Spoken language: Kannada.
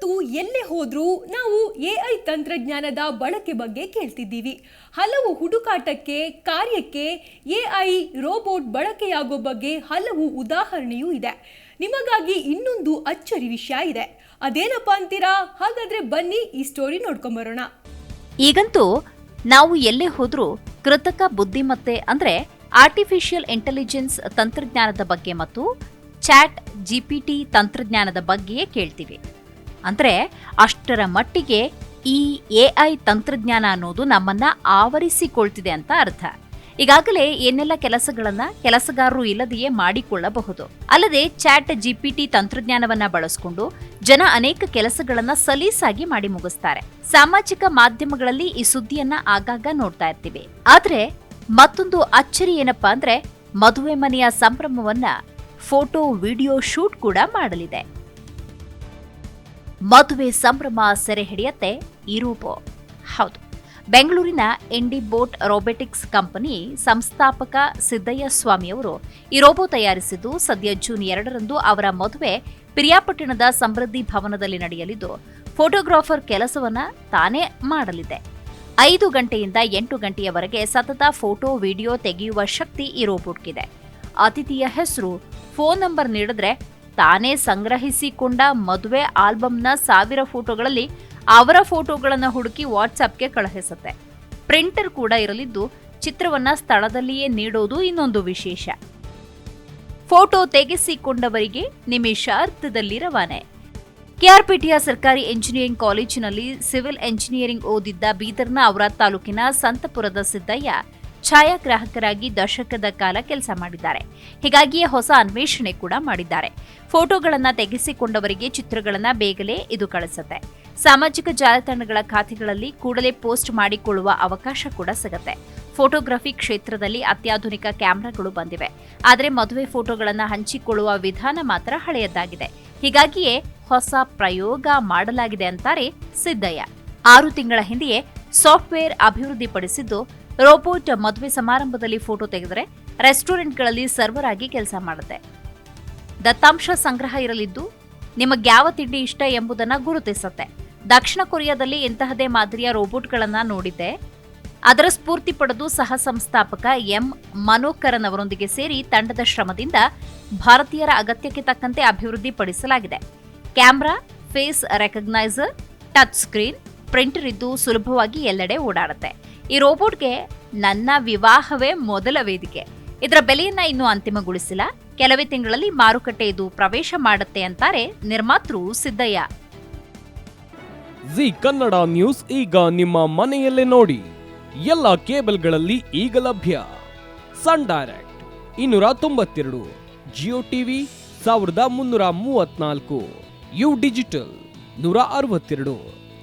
ಇವತ್ತು ಎಲ್ಲೇ ಹೋದರೂ ನಾವು ಎ ಐ ತಂತ್ರಜ್ಞಾನದ ಬಳಕೆ ಬಗ್ಗೆ ಕೇಳ್ತಿದ್ದೀವಿ. ಹಲವು ಹುಡುಕಾಟಕ್ಕೆ, ಕಾರ್ಯಕ್ಕೆ ಎ ಐ ರೋಬೋಟ್ ಬಳಕೆಯಾಗೋ ಬಗ್ಗೆ ಹಲವು ಉದಾಹರಣೆಯೂ ಇದೆ. ನಿಮಗಾಗಿ ಇನ್ನೊಂದು ಅಚ್ಚರಿ ವಿಷಯ ಇದೆ. ಅದೇನಪ್ಪ ಅಂತೀರಾ? ಹಾಗಾದ್ರೆ ಬನ್ನಿ ಈ ಸ್ಟೋರಿ ನೋಡ್ಕೊಂಬರೋಣ ಈಗಂತೂ ನಾವು ಎಲ್ಲೇ ಹೋದರೂ ಕೃತಕ ಬುದ್ಧಿಮತ್ತೆ ಅಂದರೆ ಆರ್ಟಿಫಿಷಿಯಲ್ ಇಂಟೆಲಿಜೆನ್ಸ್ ತಂತ್ರಜ್ಞಾನದ ಬಗ್ಗೆ ಮತ್ತು ಚಾಟ್ ಜಿಪಿಟಿ ತಂತ್ರಜ್ಞಾನದ ಬಗ್ಗೆಯೇ ಕೇಳ್ತೀವಿ. ಅಂದ್ರೆ ಅಷ್ಟರ ಮಟ್ಟಿಗೆ ಈ ಐ ತಂತ್ರಜ್ಞಾನ ಅನ್ನೋದು ನಮ್ಮನ್ನ ಆವರಿಸಿಕೊಳ್ತಿದೆ ಅಂತ ಅರ್ಥ. ಈಗಾಗಲೇ ಏನೆಲ್ಲ ಕೆಲಸಗಳನ್ನ ಕೆಲಸಗಾರರು ಇಲ್ಲದೆಯೇ ಮಾಡಿಕೊಳ್ಳಬಹುದು. ಅಲ್ಲದೆ ಚಾಟ್ ಜಿಪಿಟಿ ತಂತ್ರಜ್ಞಾನವನ್ನ ಬಳಸಿಕೊಂಡು ಜನ ಅನೇಕ ಕೆಲಸಗಳನ್ನ ಸಲೀಸಾಗಿ ಮಾಡಿ ಮುಗಿಸ್ತಾರೆ. ಸಾಮಾಜಿಕ ಮಾಧ್ಯಮಗಳಲ್ಲಿ ಈ ಸುದ್ದಿಯನ್ನ ಆಗಾಗ ನೋಡ್ತಾ ಇರ್ತೀವಿ. ಆದ್ರೆ ಮತ್ತೊಂದು ಅಚ್ಚರಿ ಏನಪ್ಪಾ ಅಂದ್ರೆ ಮದುವೆ ಮನೆಯ ಸಂಭ್ರಮವನ್ನ ಫೋಟೋ, ವಿಡಿಯೋ ಶೂಟ್ ಕೂಡ ಮಾಡಲಿದೆ. ಮದುವೆ ಸಂಭ್ರಮ ಸೆರೆ ಹಿಡಿಯತ್ತೆ ಈ ರೂಪ. ಹೌದು. ಬೆಂಗಳೂರಿನ ಎಂಡಿ ಬೋಟ್ ರೋಬೋಟಿಕ್ಸ್ ಕಂಪನಿ ಸಂಸ್ಥಾಪಕ ಸಿದ್ದಯ್ಯ ಸ್ವಾಮಿಯವರು ಈ ರೋಬೋ ತಯಾರಿಸಿದ್ದು ಸದ್ಯ ಜೂನ್ ಎರಡರಂದು ಅವರ ಮದುವೆ ಪಿರಿಯಾಪಟ್ಟಣದ ಸಮೃದ್ಧಿ ಭವನದಲ್ಲಿ ನಡೆಯಲಿದ್ದು, ಫೋಟೋಗ್ರಾಫರ್ ಕೆಲಸವನ್ನ ತಾನೇ ಮಾಡಲಿದೆ. ಐದು ಗಂಟೆಯಿಂದ ಎಂಟು ಗಂಟೆಯವರೆಗೆ ಸತತ ಫೋಟೋ, ವಿಡಿಯೋ ತೆಗೆಯುವ ಶಕ್ತಿ ಈ ರೋಬೋಟ್ಗಿದೆ. ಅತಿಥಿಯ ಹೆಸರು, ಫೋನ್ ನಂಬರ್ ನೀಡಿದ್ರೆ ತಾನೇ ಸಂಗ್ರಹಿಸಿಕೊಂಡ ಮದುವೆ ಆಲ್ಬಮ್ನ ಸಾವಿರ ಫೋಟೋಗಳಲ್ಲಿ ಅವರ ಫೋಟೋಗಳನ್ನು ಹುಡುಕಿ ವಾಟ್ಸಪ್ಗೆ ಕಳುಹಿಸುತ್ತೆ. ಪ್ರಿಂಟರ್ ಕೂಡ ಇರಲಿದ್ದು ಚಿತ್ರವನ್ನ ಸ್ಥಳದಲ್ಲಿಯೇ ನೀಡೋದು ಇನ್ನೊಂದು ವಿಶೇಷ. ಫೋಟೋ ತೆಗೆಸಿಕೊಂಡವರಿಗೆ ನಿಮಿಷಾರ್ಧದಲ್ಲಿ ರವಾನೆ. ಕೆಆರ್ಪಿಟಿಯ ಸರ್ಕಾರಿ ಎಂಜಿನಿಯರಿಂಗ್ ಕಾಲೇಜಿನಲ್ಲಿ ಸಿವಿಲ್ ಎಂಜಿನಿಯರಿಂಗ್ ಓದಿದ್ದ ಬೀದರ್ನ ಔರಾದ್ ತಾಲೂಕಿನ ಸಂತಪುರದ ಸಿದ್ದಯ್ಯ ಛಾಯಾಗ್ರಾಹಕರಾಗಿ ದಶಕದ ಕಾಲ ಕೆಲಸ ಮಾಡಿದ್ದಾರೆ. ಹೀಗಾಗಿಯೇ ಹೊಸ ಅನ್ವೇಷಣೆ ಕೂಡ ಮಾಡಿದ್ದಾರೆ. ಫೋಟೋಗಳನ್ನು ತೆಗೆಸಿಕೊಂಡವರಿಗೆ ಚಿತ್ರಗಳನ್ನು ಬೇಗಲೇ ಇದು ಕಳಿಸುತ್ತೆ. ಸಾಮಾಜಿಕ ಜಾಲತಾಣಗಳ ಖಾತೆಗಳಲ್ಲಿ ಕೂಡಲೇ ಪೋಸ್ಟ್ ಮಾಡಿಕೊಳ್ಳುವ ಅವಕಾಶ ಕೂಡ ಸಿಗುತ್ತೆ. ಫೋಟೋಗ್ರಫಿ ಕ್ಷೇತ್ರದಲ್ಲಿ ಅತ್ಯಾಧುನಿಕ ಕ್ಯಾಮೆರಾಗಳು ಬಂದಿವೆ. ಆದರೆ ಮದುವೆ ಫೋಟೋಗಳನ್ನು ಹಂಚಿಕೊಳ್ಳುವ ವಿಧಾನ ಮಾತ್ರ ಹಳೆಯದಾಗಿದೆ. ಹೀಗಾಗಿಯೇ ಹೊಸ ಪ್ರಯೋಗ ಮಾಡಲಾಗಿದೆ ಅಂತಾರೆ ಸಿದ್ದಯ್ಯ. ಆರು ತಿಂಗಳ ಹಿಂದೆಯೇ ಸಾಫ್ಟ್ವೇರ್ ಅಭಿವೃದ್ಧಿಪಡಿಸಿದ್ದು ರೋಬೋಟ್ ಮದುವೆ ಸಮಾರಂಭದಲ್ಲಿ ಫೋಟೋ ತೆಗೆದರೆ ರೆಸ್ಟೋರೆಂಟ್ಗಳಲ್ಲಿ ಸರ್ವರ್ ಆಗಿ ಕೆಲಸ ಮಾಡುತ್ತೆ. ದತ್ತಾಂಶ ಸಂಗ್ರಹ ಇರಲಿದ್ದು ನಿಮಗೆ ಯಾವ ತಿಂಡಿ ಇಷ್ಟ ಎಂಬುದನ್ನು ಗುರುತಿಸುತ್ತೆ. ದಕ್ಷಿಣ ಕೊರಿಯಾದಲ್ಲಿ ಇಂತಹದೇ ಮಾದರಿಯ ರೋಬೋಟ್ಗಳನ್ನು ನೋಡಿದ್ದೆ. ಅದರ ಸ್ಫೂರ್ತಿ ಪಡೆದು ಸಹ ಸಂಸ್ಥಾಪಕ ಎಂ ಮನೋಕರನ್ ಅವರೊಂದಿಗೆ ಸೇರಿ ತಂಡದ ಶ್ರಮದಿಂದ ಭಾರತೀಯರ ಅಗತ್ಯಕ್ಕೆ ತಕ್ಕಂತೆ ಅಭಿವೃದ್ಧಿಪಡಿಸಲಾಗಿದೆ. Camera, face recogniser, touch screen printer ಇದ್ದು ಸುಲಭವಾಗಿ ಎಲ್ಲೆಡೆ ಓಡಾಡುತ್ತೆ. ಈ ರೋಬೋಟ್ಗೆ ನನ್ನ ವಿವಾಹವೇ ಮೊದಲ ವೇದಿಕೆ. ಇದರ ಬೆಲೆಯನ್ನ ಇನ್ನೂ ಅಂತಿಮಗೊಳಿಸಿಲ್ಲ. ಕೆಲವೇ ತಿಂಗಳಲ್ಲಿ ಮಾರುಕಟ್ಟೆ ಇದು ಪ್ರವೇಶ ಮಾಡುತ್ತೆ ಅಂತಾರೆ ನಿರ್ಮಾತೃ ಸಿದ್ದಯ್ಯ. ಜಿ ಕನ್ನಡ ನ್ಯೂಸ್ ಈಗ ನಿಮ್ಮ ಮನೆಯಲ್ಲೇ ನೋಡಿ. ಎಲ್ಲ ಕೇಬಲ್ಗಳಲ್ಲಿ ಈಗ ಲಭ್ಯ. ಸನ್ ಡೈರೆಕ್ಟ್ ಇನ್ನೂರ ತೊಂಬತ್ತೆರಡು, ಜಿಯೋ ಟಿವಿ ಸಾವಿರದ ಮುನ್ನೂರ ಮೂವತ್ನಾಲ್ಕು ಯು ಡಿಜಿಟಲ್ ನೂರ ಅರವತ್ತೆರಡು.